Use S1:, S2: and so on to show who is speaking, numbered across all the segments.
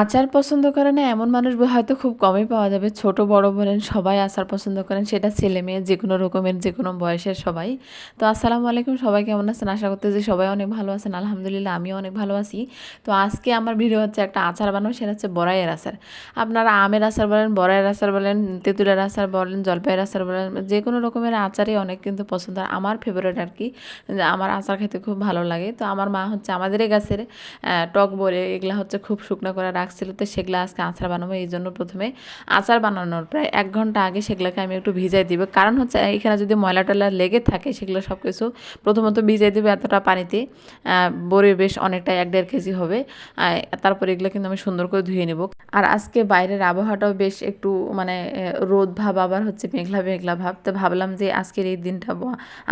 S1: আচার পছন্দ করে না, এমন মানুষ হয়তো খুব কমই পাওয়া যাবে। ছোট, বড় বলেন সবাই আচার পছন্দ করেন, সেটা ছেলে মেয়ে, যে কোনো রকমের, যে কোনো বয়সের সবাই। তো আসসালামু আলাইকুম, সবাই কেমন আছেন? আশা করতে যে সবাই অনেক ভালো আছেন। আলহামদুলিল্লাহ, আমিও অনেক ভালো আছি। তো আজকে আমার ভিডিও হচ্ছে একটা আচার বানাবো সেটা হচ্ছে বড়াইয়ের আচার। আপনারা আমের আচার বলেন, বড়াইয়ের আচার বলেন, তেঁতুলের আচার বলেন, জলপাইয়ের আচার বলেন, যে কোনো রকমের আচারই অনেক কিন্তু পছন্দ। আমার ফেভারিট আর কি আমার আচার খেতে খুব ভালো লাগে। তো আমার মা হচ্ছে আমাদেরই গাছের টক বলে এগুলা হচ্ছে খুব শুকনো করে রাখছিল তো সেগুলো আজকে আচার বানাবো, এই জন্য প্রথমে আচার বানানোর প্রায় এক ঘণ্টা আগে সেগুলোকে আমি একটু ভিজাই দিব। কারণ হচ্ছে এখানে যদি ময়লা টয়লা লেগে থাকে সেগুলো সব কিছু প্রথমত ভিজাই দেবে এতটা পানিতে বড়ি বেশ অনেকটাই এক দেড় কেজি হবে তারপরে এগুলো কিন্তু আমি সুন্দর করে ধুয়ে নেব। আর আজকে বাইরের আবহাওয়াটাও বেশ একটু মানে রোদ ভাব আবার হচ্ছে মেঘলা মেঘলা ভাব, তো ভাবলাম যে আজকের এই দিনটা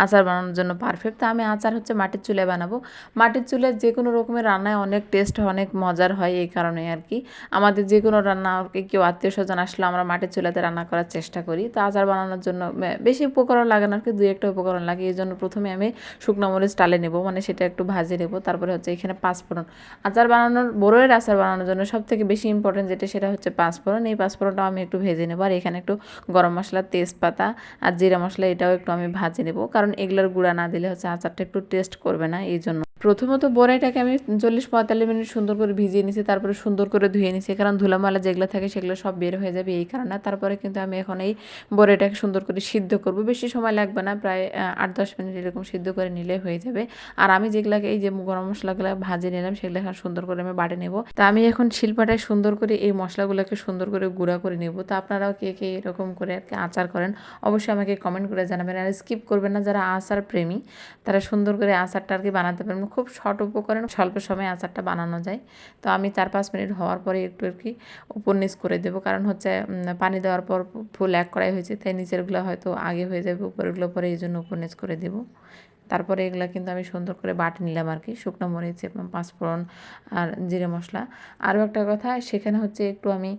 S1: আচার বানানোর জন্য পারফেক্ট তো আমি আচার হচ্ছে মাটির চুলে বানাবো। মাটির চুলে যে কোনো রকমের রান্নায় অনেক টেস্ট অনেক মজার হয় এই কারণে আর কি আমাদের যে কোনো রান্না কেউ আত্মীয় স্বজন আসলে আমরা মাটির চুলাতে রান্না করার চেষ্টা করি। তো আচার বানানোর জন্য বেশি উপকরণ লাগে না আর কি দুই একটা উপকরণ লাগে। এই জন্য প্রথমে আমি শুকনো মরিচ টালে নেব মানে সেটা একটু ভাজে নেব। তারপরে হচ্ছে এখানে পাঁচফোড়ন। আচার বানানোর, বড়োয়ের আচার বানানোর জন্য সব থেকে বেশি ইম্পর্টেন্ট যেটা, সেটা হচ্ছে পাঁচফোড়ন। এই পাঁচফোড়নটাও আমি একটু ভেজে নেব। আর এখানে একটু গরম মশলা, তেজপাতা আর জিরা মশলা এটাও একটু আমি ভাজে নেব। কারণ এগুলোর গুঁড়া না দিলে হচ্ছে আচারটা একটু টেস্ট করবে না, এই জন্য। প্রথমত বড়াইটাকে আমি চল্লিশ পঁয়তাল্লিশ মিনিট সুন্দর করে ভিজিয়ে নিছি, তারপরে সুন্দর করে ধুয়ে নিছি, কারণ ধুলামালা যেগুলো থাকে সেগুলো সব বের হয়ে যাবে এই কারণে। তারপরে কিন্তু আমি এখন এই বড়াইটাকে সুন্দর করে সিদ্ধ করব। বেশি সময় লাগবে না, প্রায় আট দশ মিনিট এরকম সিদ্ধ করে নিলে হয়ে যাবে। আর আমি যেগুলাকে এই যে গরম মশলাগুলো ভাজে নিলাম সেগুলো এখন সুন্দর করে আমি বাটে নেব। তা আমি এখন শিলপাটায় সুন্দর করে এই মশলাগুলোকে সুন্দর করে গুঁড়া করে নেব। তো আপনারাও কে কে এরকম করে আর কি আচার করেন, অবশ্যই আমাকে কমেন্ট করে জানাবেন। আর স্কিপ করবেন না, যারা আচার প্রেমী, তারা সুন্দর করে আচারটা আর কি বানাতে পারবেন। খুব শর্ট উপকরণ, স্বল্প সময়ে আচারটা বানানো যায়। তো আমি চার পাঁচ মিনিট হওয়ার পরে একটু, আর কি, উপর নিচ করে দেবো। কারণ হচ্ছে পানি দেওয়ার পর ফুল এক কড়াই হয়েছে, তাই নিচেরগুলো হয়তো আগে হয়ে যাবে, উপরেরগুলো পরে এই জন্য উপর নিচ করে দেবো। তারপরে এগুলো কিন্তু আমি সুন্দর করে বাটে নিলাম, আর কি, শুকনো মরিচ পাঁচফোড়ন আর জিরে মশলা। আরও একটা কথা, সেখানে হচ্ছে একটু আমি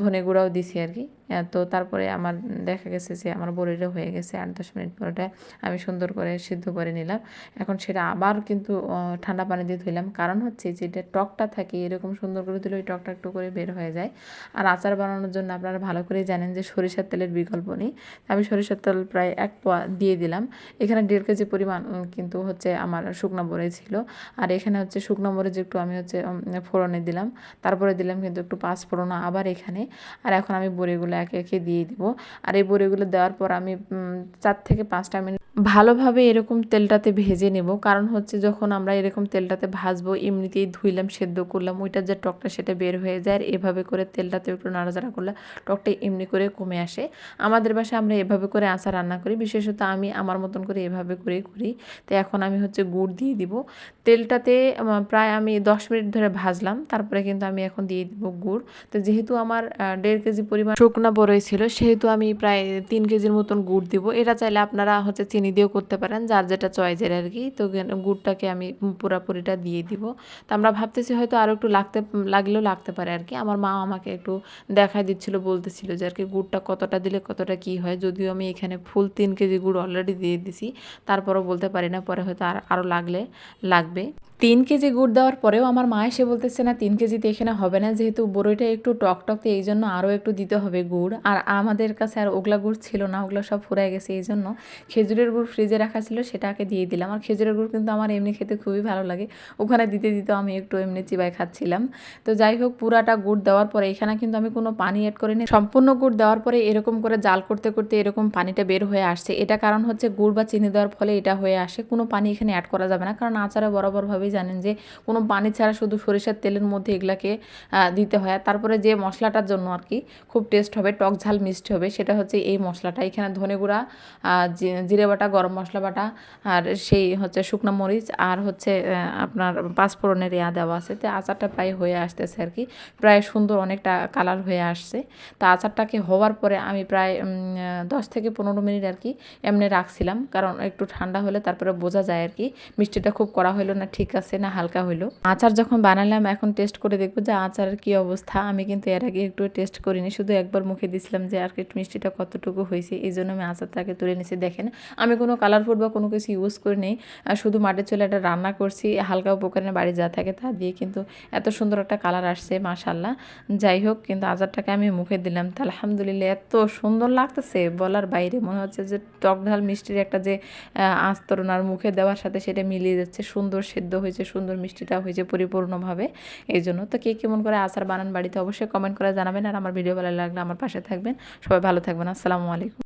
S1: ধনে গুঁড়াও দিছি, আর কি। তো তারপরে আমার দেখা গেছে যে আমার বড়িটা হয়ে গেছে আট, দশ মিনিট পরে আমি সুন্দর করে সিদ্ধ করে নিলাম। এখন সেটা আবার কিন্তু ঠান্ডা পানি দিয়ে ধুইলাম। কারণ হচ্ছে যেটা টকটা থাকে, এরকম সুন্দর করে ধুলে ওই টকটা একটু করে বের হয়ে যায়। আর আচার বানানোর জন্য আপনারা ভালো করে জানেন যে সরিষার তেলের বিকল্প নেই। আমি সরিষার তেল প্রায় এক পোয়া দিয়ে দিলাম। এখানে দেড় কেজি পরিমাণ কিন্তু হচ্ছে আমার শুকনো বড়ি ছিল। আর এখানে হচ্ছে শুকনো মরিচ একটু আমি হচ্ছে ফোড়নে দিলাম। তারপরে দিলাম কিন্তু একটু পাঁচ ফোড়না আবার এখানে। আর এখন আমি বড়িগুলো একে একে দিয়ে দিব। আর এই বড়িগুলো দেওয়ার পর আমি চার থেকে পাঁচটা মিনিট ভালোভাবে এরকম তেলটাতে ভেজে নেব। কারণ হচ্ছে যখন আমরা এরকম তেলটাতে ভাজবো, এমনিতেই ধুইলাম, সেদ্ধ করলাম, ওইটার যে টকটা সেটা বের হয়ে যায়। আর এভাবে করে তেলটাতে একটু নাড়াচাড়া করলে টকটা এমনি করে কমে আসে। আমাদের বাসায় আমরা এভাবে করে আচার রান্না করি। বিশেষত আমি আমার মতন করে এভাবে করেই করি। তো এখন আমি হচ্ছে গুড় দিয়ে দিব। তেলটাতে প্রায় আমি দশ মিনিট ধরে ভাজলাম। তারপরে কিন্তু আমি এখন দিয়ে দিব গুড়। তো যেহেতু আমার দেড় কেজি পরিমাণ শুকনা বড়ই ছিল, সেহেতু আমি প্রায় তিন কেজির মতন গুড় দিব। এটা চাইলে আপনারা হচ্ছে চিনি দিয়েও করতে পারেন, যার যেটা চয়েসের আর কি। তো গুড়টাকে আমি পুরাপুরিটা দিয়ে দিব। তো আমরা ভাবতেছি হয়তো আরও একটু লাগতে, লাগলেও লাগতে পারে আর কি। আমার মা আমাকে একটু দেখাই দিচ্ছিল, বলতেছিল যে আর কি গুড়টা কতটা দিলে কতটা কি হয়। যদিও আমি এখানে ফুল তিন কেজি গুড় অলরেডি দিয়ে দিছি, তারপরও বলতে পারি না, পরে হয়তো আর আরও লাগলে, লাগবে। তিন কেজি গুড় দেওয়ার পরেও আমার মা এসে বলতেছে, না, তিন কেজিতে এখানে হবে না। যেহেতু বড়ইটা একটু টক টক, তো এই জন্য আরও একটু দিতে হবে গুড়। আর আমাদের কাছে আর ওগুলা গুড় ছিল না, ওগুলো সব ফুরাই গেছে এই জন্য খেজুরের গুড় ফ্রিজে রাখা ছিল সেটাকে দিয়ে দিলাম। আর খেজুরের গুড় কিন্তু আমার এমনি খেতে খুবই ভালো লাগে। ওখানে দিতে দিতে আমি একটু এমনি চিবাই খাচ্ছিলাম। তো যাই হোক, পুরাটা গুড় দেওয়ার পরে এখানে কিন্তু আমি কোনো পানি অ্যাড করিনি। সম্পূর্ণ গুড় দেওয়ার পরে এরকম করে জাল করতে করতে এরকম পানিটা বের হয়ে আসছে। এটা কারণ হচ্ছে গুড় বা চিনি দেওয়ার ফলে এটা হয়ে আসে। কোনো পানি এখানে অ্যাড করা যাবে না, কারণ আচারে বরাবরভাবেই জানেন যে কোনো পানি ছাড়া শুধু সরিষার তেলের মধ্যে এগুলাকে দিতে হয়। তারপরে যে মশলাটার জন্য আর কি খুব টেস্ট হবে, টক ঝাল মিষ্টি হবে, সেটা হচ্ছে এই মশলাটা। এখানে ধনে গুঁড়া জিরে বাটা, গরম মশলা বাটা, আর সেই হচ্ছে শুকনো মরিচ, আর হচ্ছে আপনার পাঁচফোড়নের ইয়া দেওয়া আছে। তো আচারটা প্রায় হয়ে আসতেছে আর কি। প্রায় সুন্দর অনেকটা কালার হয়ে আসছে। তা আচারটাকে হওয়ার পরে আমি প্রায় দশ থেকে পনেরো মিনিট আর কি এমনি রাখছিলাম। কারণ একটু ঠান্ডা হলে তারপরে বোঝা যায় আর কি, মিষ্টিটা খুব করা হলো না ঠিক আছে, না হালকা হইল। আচার যখন বানালাম, এখন টেস্ট করে দেখব যে আচারের কি অবস্থা। আমি কিন্তু এর আগে একটু টেস্ট করিনি, শুধু একবার মুখে দিছিলাম যে আর কি মিষ্টিটা কতটুকু হয়েছে, এই জন্য আমি আচারটাকে তুলে নিয়েছি দেখেন, আমি কোনো কালার ফুড বা কোনো কিছু ইউজ করি নেই শুধু মাটির চুলে একটা রান্না করছি, হালকা উপকরণে বাড়ি যা থাকে তা দিয়ে কিন্তু এত সুন্দর একটা কালার আসছে মাশাল্লাহ যাই হোক, কিন্তু আচারটাকে আমি মুখে দিলাম, তা আলহামদুলিল্লাহ এত সুন্দর লাগতেছে। বলার বাইরে মনে হচ্ছে যে টক ঝাল মিষ্টির একটা যে আস্তরণ আর মুখে দেওয়ার সাথে সেটা মিলিয়ে যাচ্ছে, সুন্দর সেদ্ধ হয়েছে, সুন্দর মিষ্টিটা হয়েছে পরিপূর্ণভাবে। এই জন্য তো কে কেমন করে আচার বানান বাড়িতে অবশ্যই কমেন্ট করে জানাবেন। আর আমার ভিডিও ভালো লাগলে আমার পাশে থাকবেন। সবাই ভালো থাকবেন। আসসালামু আলাইকুম।